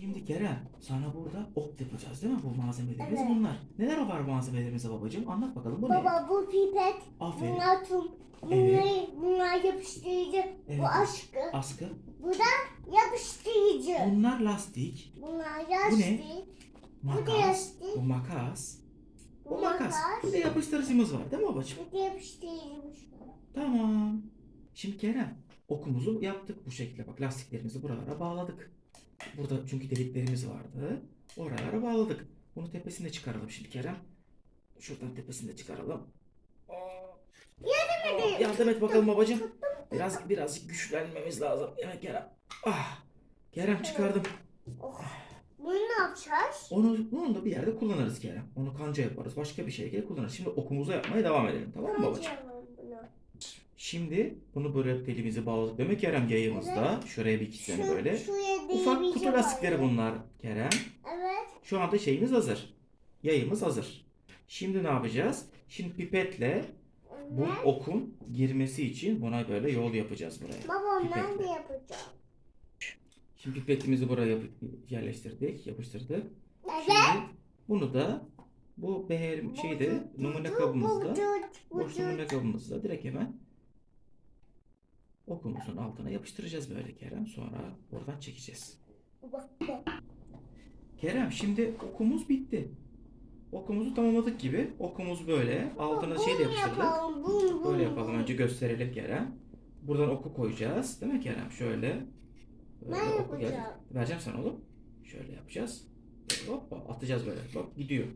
Şimdi Kerem sana burada ok yapacağız değil mi bu malzemelerimiz Evet. bunlar. Neler var malzemelerimizde babacığım? Anlat bakalım bu ne? Baba bu pipet, Aferin. bunlar tüm, bunlar, bunlar yapıştırıcı, Evet. bu aşkı, Askı. bu da yapıştırıcı. Bunlar lastik. Bunlar ne? bu da Makas. lastik, Bu makas. bu Bu makas. Bir de yapıştırıcımız var değil mi babacığım? bu da yapıştırıcıymış. Tamam. Şimdi Kerem okumuzu yaptık bu şekilde. Bak lastiklerimizi buralara bağladık. Burada çünkü deliklerimiz vardı. Oralara bağladık. Bunu tepesinde çıkaralım şimdi Kerem. Şuradan tepesinde çıkaralım. Yardım edeyim. Yardım et bakalım babacığım. Biraz birazcık güçlenmemiz lazım. Evet Kerem. Ah. Kerem çıkardım. Oh. Bunu ne yapacağız? Onu, onu da bir yerde kullanırız Kerem. Onu kanca yaparız. Başka bir şekilde kullanırız. Şimdi okumuza yapmaya devam edelim. Tamam mı babacığım? Şimdi bunu böyle telimizi bağladık. Demek Kerem yayımızda. Şuraya bir iki tane Şu- böyle. Ufak kutu lastikleri bunlar Kerem. Evet. Şu anda şeyimiz hazır. Yayımız hazır. Şimdi ne yapacağız? Şimdi pipetle bu Evet. okun girmesi için buna böyle yol yapacağız buraya. Baba Pipetle. ben de yapacağım. Şimdi pipetimizi buraya yerleştirdik, yapıştırdık. Evet. Şimdi bunu da bu beher şeyde numune kabımızda boş numune kabımızda direkt hemen okumuzun altına yapıştıracağız böyle Kerem. Sonra oradan çekeceğiz. Kerem şimdi okumuz bitti. Okumuzu tamamladık gibi. Okumuz böyle. Altına şey de yapıştırdık. Böyle yapalım. Önce gösterelim Kerem. Buradan oku koyacağız. Değil mi Kerem? Şöyle. Böyle Ben oku gel- yapacağım. Vereceğim sana oğlum. Şöyle yapacağız. Hoppa atacağız böyle. Bak gidiyor.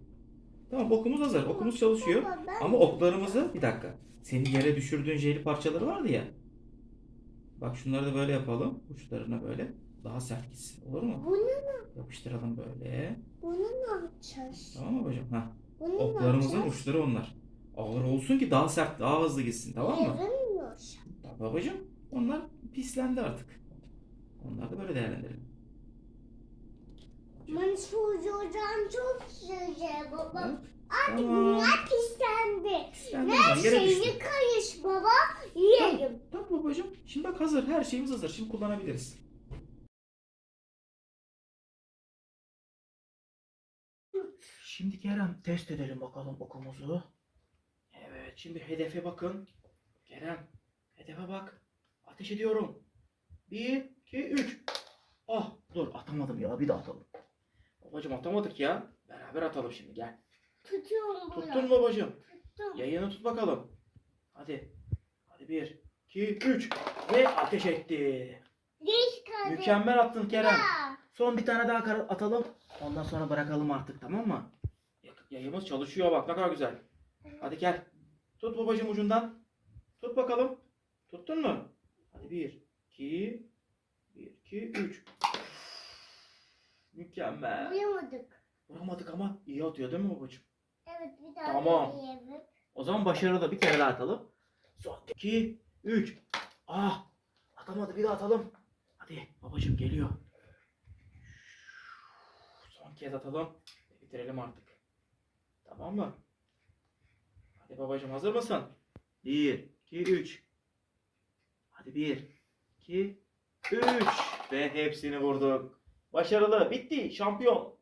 Tamam okumuz hazır. Okumuz çalışıyor. Ama oklarımızı bir dakika. Senin yere düşürdüğün jeli parçaları vardı ya. Bak şunları da böyle yapalım. Uçlarına böyle. Daha sert gitsin. Olur mu? Bunu, Yapıştıralım böyle. bunu ne yapacağız? Tamam mı babacığım? Ha. Bunu ne Oklarımızın yapacağız? uçları onlar. Ağır olsun ki daha sert, daha hızlı gitsin. Tamam mı? Yarın mı? Tamam babacığım. Onlar pislendi artık. Onları da böyle değerlendirelim. Ben soracağım çok güzel baba. Bak. Artık Tamam. bunlar pislendi. Her onlar. Yere düştü. şeyi karış baba. Yiyelim. Tamam babacığım. Şimdi bak hazır. Her şeyimiz hazır. Şimdi kullanabiliriz. Şimdi Kerem test edelim bakalım okumuzu. Evet şimdi hedefe bakın. Kerem hedefe bak. Ateş ediyorum. Bir, iki, üç. Ah dur atamadım ya bir daha atalım. Babacığım atamadık ya. Beraber atalım şimdi gel. Tutuyorum. Tuttun babacığım. Tuttum. Yayını tut bakalım. Hadi. Hadi bir, iki, üç. Ve ateş etti. Mükemmel attın Kerem. Son bir tane daha atalım. Ondan sonra bırakalım artık tamam mı? Ya- Yayımız çalışıyor bak ne kadar güzel. Hadi gel. Tut babacığım ucundan. Tut bakalım. Tuttun mu? Hadi bir, iki, bir, iki, üç. Mükemmel. Uyamadık. Vuramadık ama iyi atıyor değil mi babacığım? Evet bir daha Tamam. deneyelim. O zaman başarılı bir kere daha atalım. Son 2 3 Ah! Atamadı bir daha atalım. Hadi babacığım geliyor. Son kez atalım. Bitirelim artık. Tamam mı? Hadi babacığım hazır mısın? 1 2 3 Hadi 1 2 3 ve hepsini vurduk. Başarılı. Bitti. Şampiyon.